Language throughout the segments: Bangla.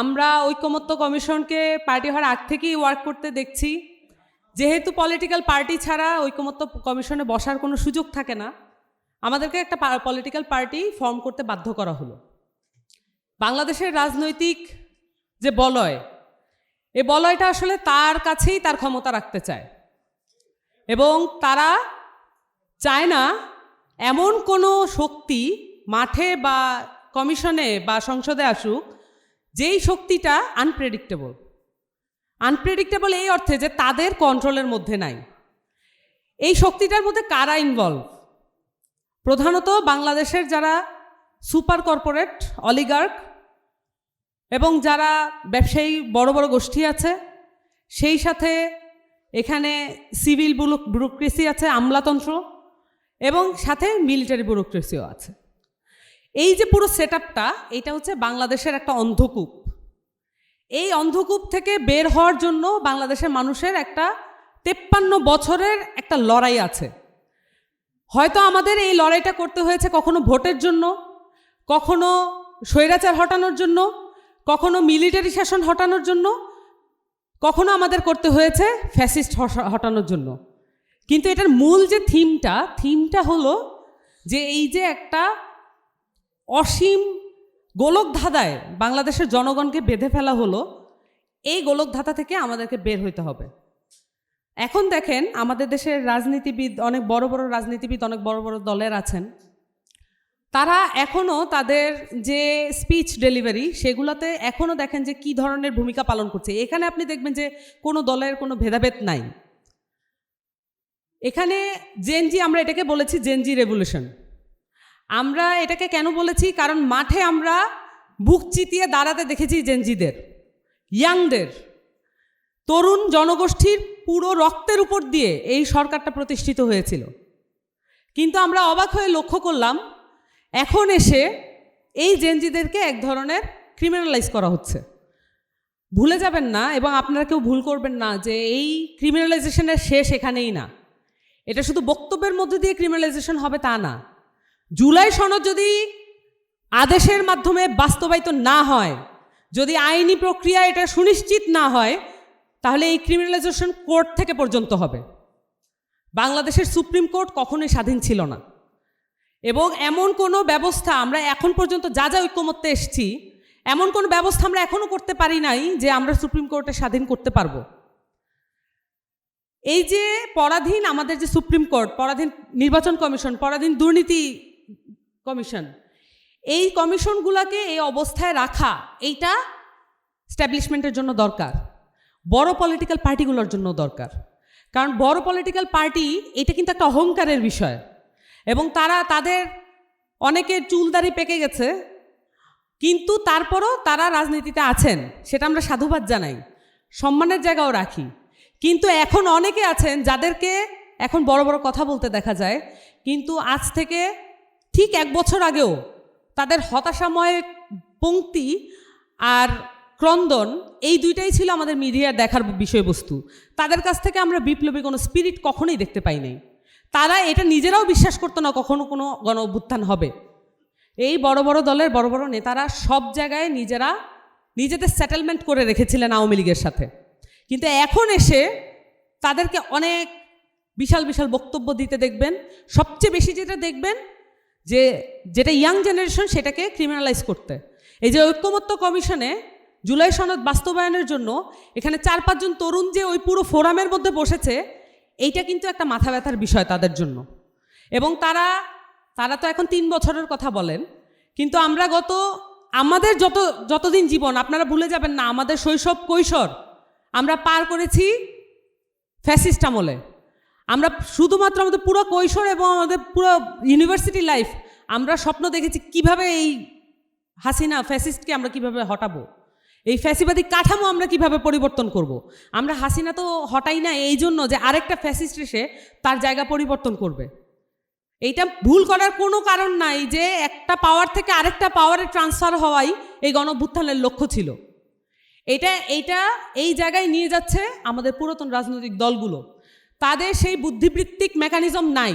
আমরা ঐকমত্য কমিশনকে পার্টি হওয়ার আগ থেকেই ওয়ার্ক করতে দেখছি। যেহেতু পলিটিক্যাল পার্টি ছাড়া ঐকমত্য কমিশনে বসার কোনো সুযোগ থাকে না, আমাদেরকে একটা পলিটিক্যাল পার্টি ফর্ম করতে বাধ্য করা হলো। বাংলাদেশের রাজনৈতিক যে বলয়, এ বলয়টা আসলে তার কাছেই তার ক্ষমতা রাখতে চায়। এবং তারা চায় না এমন কোনো শক্তি মাঠে বা কমিশনে বা সংসদে আসুক যেই শক্তিটা আনপ্রেডিক্টেবল আনপ্রেডিক্টেবল এই অর্থে যে তাদের কন্ট্রোলের মধ্যে নাই। এই শক্তিটার মধ্যে কারা ইনভলভ প্রধানত বাংলাদেশের যারা সুপার কর্পোরেট অলিগার্ক এবং যারা ব্যবসায়ী বড় বড় গোষ্ঠী আছে, সেই সাথে এখানে সিভিল ব্যুরোক্রেসি আছে, আমলাতন্ত্র এবং সাথে মিলিটারি ব্যুরোক্রেসিও আছে। এই যে পুরো সেট আপটা এটা হচ্ছে বাংলাদেশের একটা অন্ধকূপ। এই অন্ধকূপ থেকে বের হওয়ার জন্য বাংলাদেশের মানুষের একটা তেপ্পান্ন বছরের একটা লড়াই আছে। হয়তো আমাদের এই লড়াইটা করতে হয়েছে কখনো ভোটের জন্য, কখনো স্বৈরাচার হটানোর জন্য, কখনো মিলিটারি শাসন হটানোর জন্য, কখনো আমাদের করতে হয়েছে ফ্যাসিস্ট হটানোর জন্য। কিন্তু এটার মূল যে থিমটা থিমটা হলো যে এই যে একটা অসীম গোলকধাঁধায় বাংলাদেশের জনগণকে বেঁধে ফেলা হলো, এই গোলকধাঁধা থেকে আমাদেরকে বের হইতে হবে। এখন দেখেন, আমাদের দেশের রাজনীতিবিদ, অনেক বড় বড় রাজনীতিবিদ, অনেক বড় বড় দলের আছেন। তারা এখনও তাদের যে স্পিচ ডেলিভারি সেগুলোতে এখনও দেখেন যে কি ধরনের ভূমিকা পালন করছে। এখানে আপনি দেখবেন যে কোনো দলের কোনো ভেদাভেদ নাই। এখানে জেনজি, আমরা এটাকে বলেছি জেনজি রেভলিউশন। আমরা এটাকে কেন বলেছি? কারণ মাঠে আমরা বুক চিতিয়ে দাঁড়াতে দেখেছি জেনজিদের, ইয়াংদের। তরুণ জনগোষ্ঠীর পুরো রক্তের উপর দিয়ে এই সরকারটা প্রতিষ্ঠিত হয়েছিল। কিন্তু আমরা অবাক হয়ে লক্ষ্য করলাম, এখন এসে এই জেনজিদেরকে এক ধরনের ক্রিমিনালাইজ করা হচ্ছে। ভুলে যাবেন না এবং আপনারা কেউ ভুল করবেন না যে এই ক্রিমিনালাইজেশনের শেষ এখানেই না। এটা শুধু বক্তব্যের মধ্যে দিয়ে ক্রিমিনালাইজেশন হবে তা না। জুলাই সনদ যদি আদেশের মাধ্যমে বাস্তবায়িত না হয়, যদি আইনি প্রক্রিয়া এটা সুনিশ্চিত না হয়, তাহলে এই ক্রিমিনালাইজেশন কোর্ট থেকে পর্যন্ত হবে। বাংলাদেশের সুপ্রিম কোর্ট কখনোই স্বাধীন ছিল না। এবং এমন কোনো ব্যবস্থা আমরা এখন পর্যন্ত যা যা ঐক্যমত্যে এসছি, এমন কোনো ব্যবস্থা আমরা এখনও করতে পারি নাই যে আমরা সুপ্রিম কোর্টে স্বাধীন করতে পারব। এই যে পরাধীন আমাদের যে সুপ্রিম কোর্ট, পরাধীন নির্বাচন কমিশন, পরাধীন দুর্নীতি কমিশন। এই কমিশনগুলোকে এই অবস্থায় রাখা, এইটা স্ট্যাবলিশমেন্টের জন্য দরকার। বড় পলিটিক্যাল পার্টিগুলোর জন্য দরকার। কারণ বড় পলিটিক্যাল পার্টি এটা কিন্তু একটা অহংকারের বিষয়। এবং তারা, তাদের অনেকের চুলদারি পেকে গেছে। কিন্তু তারপরও তারা রাজনীতিতে আছেন, সেটা আমরা সাধুবাদ জানাই। সম্মানের জায়গাও রাখি। কিন্তু এখন অনেকে আছেন যাদেরকে এখন বড় বড় কথা বলতে দেখা যায়। কিন্তু আজ থেকে ঠিক এক বছর আগেও তাদের হতাশাময় পংক্তি আর ক্রন্দন এই দুইটাই ছিল আমাদের মিডিয়ার দেখার বিষয়বস্তু। তাদের কাছ থেকে আমরা বিপ্লবী কোনো স্পিরিট কখনোই দেখতে পাই নাই। তারা এটা নিজেরাও বিশ্বাস করতো না কখনো কোনো গণ অভ্যুত্থান হবে। এই বড় বড় দলের বড় বড় নেতারা সব জায়গায় নিজেরা নিজেদের সেটেলমেন্ট করে রেখেছিলেন আওয়ামী লীগের সাথে। কিন্তু এখন এসে তাদেরকে অনেক বিশাল বিশাল বক্তব্য দিতে দেখবেন। সবচেয়ে বেশি যেটা দেখবেন যে, যেটা ইয়াং জেনারেশন সেটাকে ক্রিমিনালাইজ করতে। এই যে ঐক্যমত্য কমিশনে জুলাই সনদ বাস্তবায়নের জন্য এখানে চার পাঁচজন তরুণ যে ওই পুরো ফোরামের মধ্যে বসেছে, এইটা কিন্তু একটা মাথা ব্যথার বিষয় তাদের জন্য। এবং তারা তারা তো এখন তিন বছরের কথা বলেন, কিন্তু আমরা গত, আমাদের যত, যতদিন জীবন, আপনারা ভুলে যাবেন না, আমাদের শৈশব কৈশোর, আমরা পার করেছি ফ্যাসিস্ট আমলে। আমরা শুধুমাত্র আমাদের পুরো কৈশোর এবং আমাদের পুরো ইউনিভার্সিটি লাইফ আমরা স্বপ্ন দেখেছি কীভাবে এই হাসিনা ফ্যাসিস্টকে আমরা কীভাবে হটাবো। এই ফ্যাসিবাদী কাঠামো আমরা কীভাবে পরিবর্তন করব। আমরা হাসিনা তো হটাই না এই জন্য যে আরেকটা ফ্যাসিস্ট এসে তার জায়গা পরিবর্তন করবে। এইটা ভুল করার কোনো কারণ নাই যে একটা পাওয়ার থেকে আরেকটা পাওয়ারে ট্রান্সফার হওয়াই এই গণভ্যুত্থানের লক্ষ্য ছিল। এটা এইটা এই জায়গায় নিয়ে যাচ্ছে আমাদের পুরাতন রাজনৈতিক দলগুলো। তাদের সেই বুদ্ধিবৃত্তিক মেকানিজম নাই।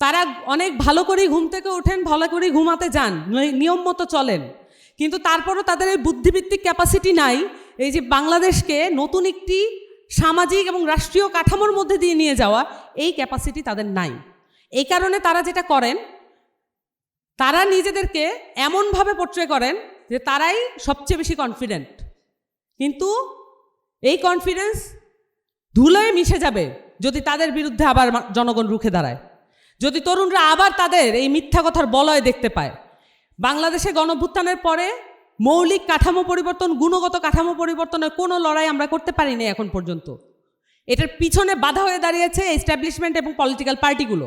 তারা অনেক ভালো করেই ঘুম থেকে ওঠেন, ভালো করেই ঘুমাতে যান নিয়ম মতো চলেন। কিন্তু তারপরও তাদের এই বুদ্ধিবৃত্তিক ক্যাপাসিটি নাই, এই যে বাংলাদেশকে নতুন একটি সামাজিক এবং রাষ্ট্রীয় কাঠামোর মধ্যে দিয়ে নিয়ে যাওয়া, এই ক্যাপাসিটি তাদের নাই। এই কারণে তারা যেটা করেন, তারা নিজেদেরকে এমনভাবে পোট্রে করেন যে তারাই সবচেয়ে বেশি কনফিডেন্ট কিন্তু এই কনফিডেন্স ধুলোয় মিশে যাবে যদি তাদের বিরুদ্ধে আবার জনগণ রুখে দাঁড়ায়। যদি তরুণরা আবার তাদের এই মিথ্যা কথার বলয় দেখতে পায়। বাংলাদেশে গণভ্যুত্থানের পরে মৌলিক কাঠামো পরিবর্তন, গুণগত কাঠামো পরিবর্তনের কোনো লড়াই আমরা করতে পারিনি এখন পর্যন্ত। এটার পিছনে বাধা হয়ে দাঁড়িয়েছে এস্টাবলিশমেন্ট এবং পলিটিক্যাল পার্টিগুলো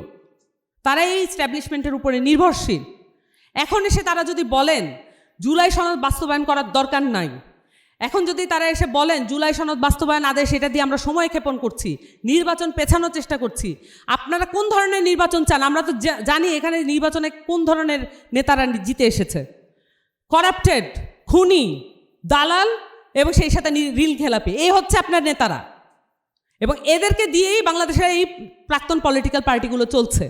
তারা এই এস্টাবলিশমেন্টের উপরে নির্ভরশীল। এখন এসে তারা যদি বলেন, জুলাই সনদ বাস্তবায়ন করার দরকার নাই। এখন যদি তারা এসে বলেন, জুলাই সনদ বাস্তবায়ন আদেশ এটা দিয়ে আমরা সময় ক্ষেপণ করছি, নির্বাচন পেছানোর চেষ্টা করছি, আপনারা কোন ধরনের নির্বাচন চান? আমরা তো জানি এখানে নির্বাচনে কোন ধরনের নেতারা জিতে এসেছে। করাপ্টেড, খুনি, দালাল এবং সেই সাথে রিল খেলাপি, এই হচ্ছে আপনার নেতারা। এবং এদেরকে দিয়েই বাংলাদেশের এই প্রাক্তন পলিটিক্যাল পার্টিগুলো চলছে।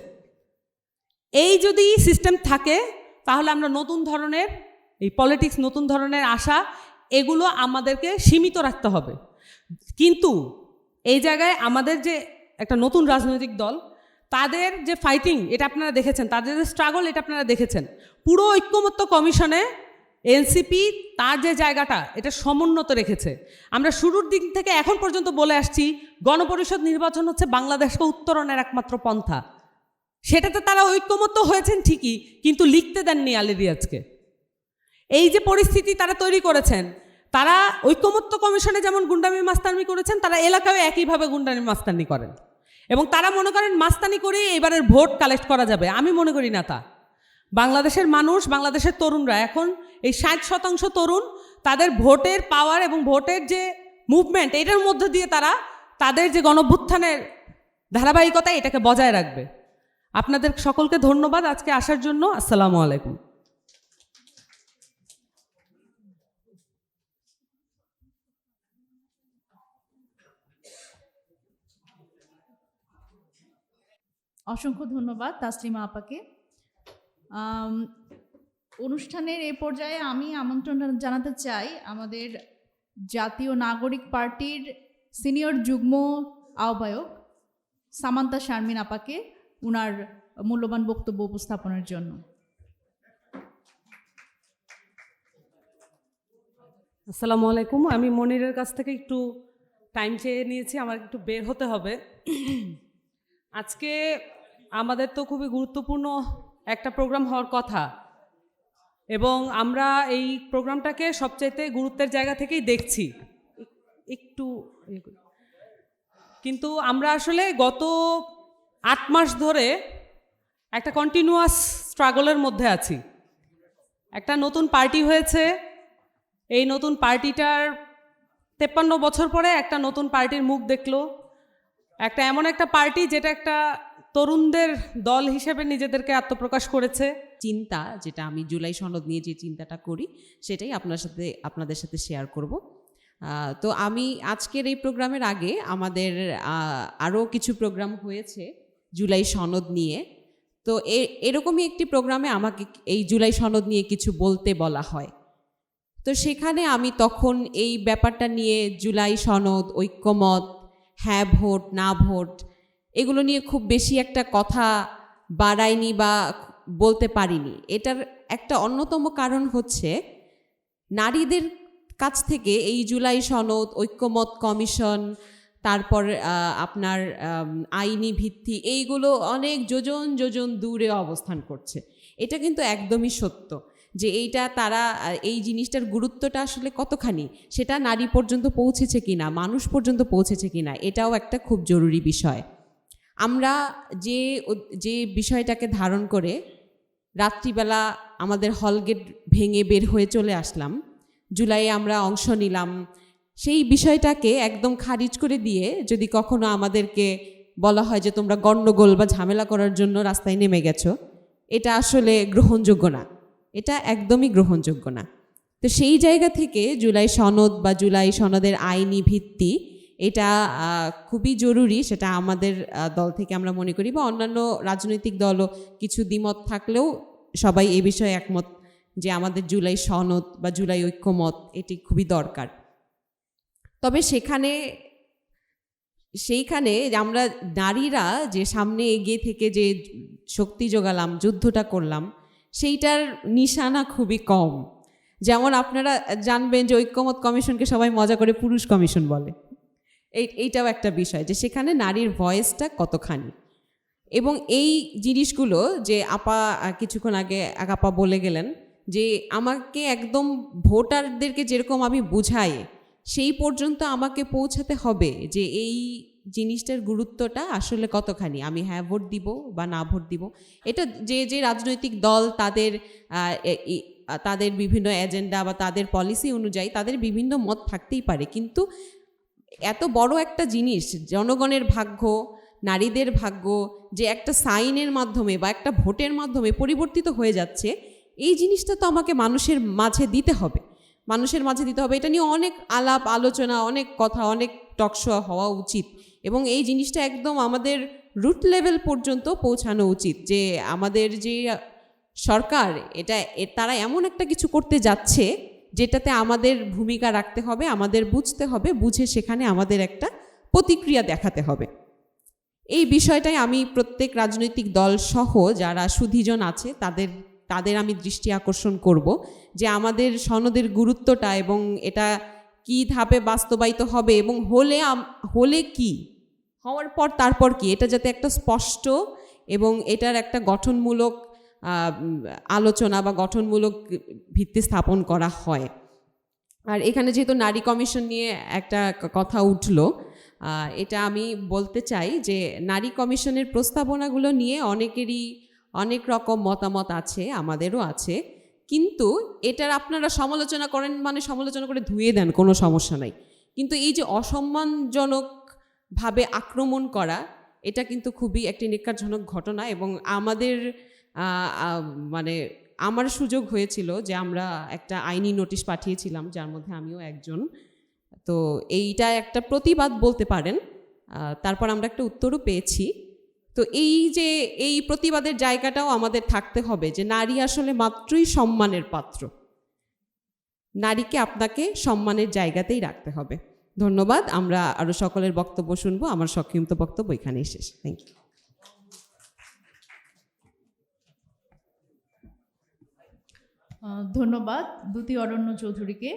এই যদি সিস্টেম থাকে, তাহলে আমরা নতুন ধরনের, এই পলিটিক্স নতুন ধরনের আশা এগুলো আমাদেরকে সীমিত রাখতে হবে। কিন্তু এই জায়গায় আমাদের যে একটা নতুন রাজনৈতিক দল, তাদের যে ফাইটিং এটা আপনারা দেখেছেন, তাদের যে স্ট্রাগল এটা আপনারা দেখেছেন। পুরো ঐক্যমত্য কমিশনে এনসিপি তার যে জায়গাটা, এটা সমুন্নত রেখেছে। আমরা শুরুর দিক থেকে এখন পর্যন্ত বলে আসছি, গণপরিষদ নির্বাচন হচ্ছে বাংলাদেশকে উত্তরণের একমাত্র পন্থা। সেটাতে তারা ঐক্যমত্য হয়েছেন ঠিকই, কিন্তু লিখতে দেননি আলী রিয়াজকে এই যে পরিস্থিতি তারা তৈরি করেছেন, তারা ঐক্যমত্য কমিশনে যেমন গুন্ডামি মাস্তানি করেছেন, তারা এলাকায় একইভাবে গুন্ডামি মাস্তানি করেন। এবং তারা মনে করেন মাস্তানি করেই এবারের ভোট কালেক্ট করা যাবে, আমি মনে করি না তা। বাংলাদেশের মানুষ, বাংলাদেশের তরুণরা এখন এই ষাট শতাংশ তরুণ, তাদের ভোটের পাওয়ার এবং ভোটের যে মুভমেন্ট এটার মধ্য দিয়ে তারা তাদের যে গণভ্যুত্থানের ধারাবাহিকতা, এটাকে বজায় রাখবে। আপনাদের সকলকে ধন্যবাদ আজকে আসার জন্য, আসসালামু আলাইকুম। অসংখ্য ধন্যবাদ তাসলিমা আপাকে। অনুষ্ঠানের এ পর্যায়ে আমি আমন্ত্রণ জানাতে চাই আমাদের জাতীয় নাগরিক পার্টির সিনিয়র যুগ্ম আহ্বায়ক সামান্তা শারমিন আপাকে উনার মূল্যবান বক্তব্য উপস্থাপনের জন্য। আসসালামু আলাইকুম। আমি মনিরের কাছ থেকে একটু টাইম চেয়ে নিয়েছি, আমার একটু বের হতে হবে। আজকে আমাদের তো খুবই গুরুত্বপূর্ণ একটা প্রোগ্রাম হওয়ার কথা। এবং আমরা এই প্রোগ্রামটাকে সবচাইতে গুরুত্বের জায়গা থেকেই দেখছি। একটু ইয়ে কিন্তু আমরা আসলে গত আট মাস ধরে একটা কন্টিনিউয়াস স্ট্রাগলের মধ্যে আছি। একটা নতুন পার্টি হয়েছে। এই নতুন পার্টিটার তেপ্পান্ন বছর পরে একটা নতুন পার্টির মুখ দেখল। একটা এমন একটা পার্টি যেটা একটা তরুণদের দল হিসেবে নিজেদেরকে আত্মপ্রকাশ করেছে। চিন্তা যেটা আমি জুলাই সনদ নিয়ে যে চিন্তাটা করি, সেটাই আপনার সাথে, আপনাদের সাথে শেয়ার করব। তো আমি আজকের এই প্রোগ্রামের আগে আমাদের আরও কিছু প্রোগ্রাম হয়েছে জুলাই সনদ নিয়ে। তো এরকমই একটি প্রোগ্রামে আমাকে এই জুলাই সনদ নিয়ে কিছু বলতে বলা হয়। তো সেখানে আমি তখন এই ব্যাপারটা নিয়ে জুলাই সনদ, ঐক্যমত হ্যাঁ ভোট, না ভোট এগুলো নিয়ে খুব বেশি একটা কথা বাড়াইনি বা বলতে পারিনি। এটার একটা অন্যতম কারণ হচ্ছে নারীদের কাছ থেকে এই জুলাই সনদ, ঐক্যমত কমিশন, তারপর আপনার আইনি ভিত্তি, এইগুলো অনেক যোজন যোজন দূরে অবস্থান করছে। এটা কিন্তু একদমই সত্য যে এইটা তারা, এই জিনিসটার গুরুত্বটা আসলে কতখানি, সেটা নারী পর্যন্ত পৌঁছেছে কিনা, মানুষ পর্যন্ত পৌঁছেছে কিনা, এটাও একটা খুব জরুরি বিষয়। আমরা যে যে বিষয়টাকে ধারণ করে রাত্রিবেলা আমাদের হলগেট ভেঙে বের হয়ে চলে আসলাম, জুলাইয়ে আমরা অংশ নিলাম, সেই বিষয়টাকে একদম খারিজ করে দিয়ে যদি কখনো আমাদেরকে বলা হয় যে তোমরা গণ্ডগোল বা ঝামেলা করার জন্য রাস্তায় নেমে গেছো, এটা আসলে গ্রহণযোগ্য না, এটা একদমই গ্রহণযোগ্য না। তো সেই জায়গা থেকে জুলাই সনদ বা জুলাই সনদের আইনি ভিত্তি এটা খুবই জরুরি, সেটা আমাদের দল থেকে আমরা মনে করি বা অন্যান্য রাজনৈতিক দলও কিছু দ্বিমত থাকলেও সবাই এ বিষয়ে একমত যে আমাদের জুলাই সনদ বা জুলাই ঐক্যমত এটি খুবই দরকার। তবে সেখানে, সেইখানে আমরা নারীরা যে সামনে এগিয়ে থেকে যে শক্তি যোগালাম, যুদ্ধটা করলাম, সেইটার নিশানা খুবই কম। যেমন আপনারা জানবেন যে ঐক্যমত কমিশনকে সবাই মজা করে পুরুষ কমিশন বলে। এই, এইটাও একটা বিষয় যে সেখানে নারীর ভয়েসটা কতখানি। এবং এই জিনিসগুলো যে আপা কিছুক্ষণ আগে এক আপা বলে গেলেন যে আমাকে একদম ভোটারদেরকে যেরকম আমি বুঝাই, সেই পর্যন্ত আমাকে পৌঁছাতে হবে যে এই জিনিসটার গুরুত্বটা আসলে কতখানি। আমি হ্যাঁ ভোট দিব বা না ভোট দিব। এটা যে যে রাজনৈতিক দল তাদের তাদের বিভিন্ন এজেন্ডা বা তাদের পলিসি অনুযায়ী তাদের বিভিন্ন মত থাকতেই পারে। কিন্তু এত বড় একটা জিনিস, জনগণের ভাগ্য, নারীদের ভাগ্য, যে একটা সাইনের মাধ্যমে বা একটা ভোটের মাধ্যমে পরিবর্তিত হয়ে যাচ্ছে, এই জিনিসটা তো আমাকে মানুষের মাঝে দিতে হবে। মানুষের মাঝে দিতে হবে। এটা নিয়ে অনেক আলাপ, আলোচনা, অনেক কথা, অনেক টকশো হওয়া উচিত। এবং এই জিনিসটা একদম আমাদের রুট লেভেল পর্যন্ত পৌঁছানো উচিত যে আমাদের যে সরকার, এটা তারা এমন একটা কিছু করতে যাচ্ছে যেটাতে আমাদের ভূমিকা রাখতে হবে, আমাদের বুঝতে হবে, বুঝে সেখানে আমাদের একটা প্রতিক্রিয়া দেখাতে হবে। এই বিষয়টাই আমি প্রত্যেক রাজনৈতিক দল সহ যারা সুধীজন আছে, তাদের তাদের আমি দৃষ্টি আকর্ষণ করব যে আমাদের সনদের গুরুত্বটা এবং এটা কি ধাপে বাস্তবায়িত হবে এবং হলে হলে কি, হওয়ার পর তারপর কি, এটা যাতে একটা স্পষ্ট এবং এটার একটা গঠনমূলক আলোচনা বা গঠনমূলক ভিত্তি স্থাপন করা হয়। আর এখানে যেহেতু নারী কমিশন নিয়ে একটা কথা উঠল এটা আমি বলতে চাই যে নারী কমিশনের প্রস্তাবনাগুলো নিয়ে অনেকেরই অনেক রকম মতামত আছে, আমাদেরও আছে। কিন্তু এটার আপনারা সমালোচনা করেন মানে সমালোচনা করে ধুয়ে দেন, কোনো সমস্যা নাই। কিন্তু এই যে অসম্মানজনকভাবে আক্রমণ করা, এটা কিন্তু খুবই একটি নিকারজনক ঘটনা এবং আমাদের মানে আমার সুযোগ হয়েছিল যে আমরা একটা আইনি নোটিশ পাঠিয়েছিলাম, যার মধ্যে আমিও একজন। তো এইটা একটা প্রতিবাদ বলতে পারেন। তারপর আমরা একটা উত্তরও পেয়েছি। তো এই যে, এই প্রতিবাদের জায়গাটাও আমাদের থাকতে হবে যে নারী আসলে মাত্রই সম্মানের পাত্র। নারীকে আপনাকে সম্মানের জায়গাতেই রাখতে হবে। ধন্যবাদ। আমরা আরও সকলের বক্তব্য শুনব। আমার সংক্ষিপ্ত বক্তব্য এখানেই শেষ। থ্যাংক ইউ ধন্যবাদ দ্যুতি অরণ্য চৌধুরীকে।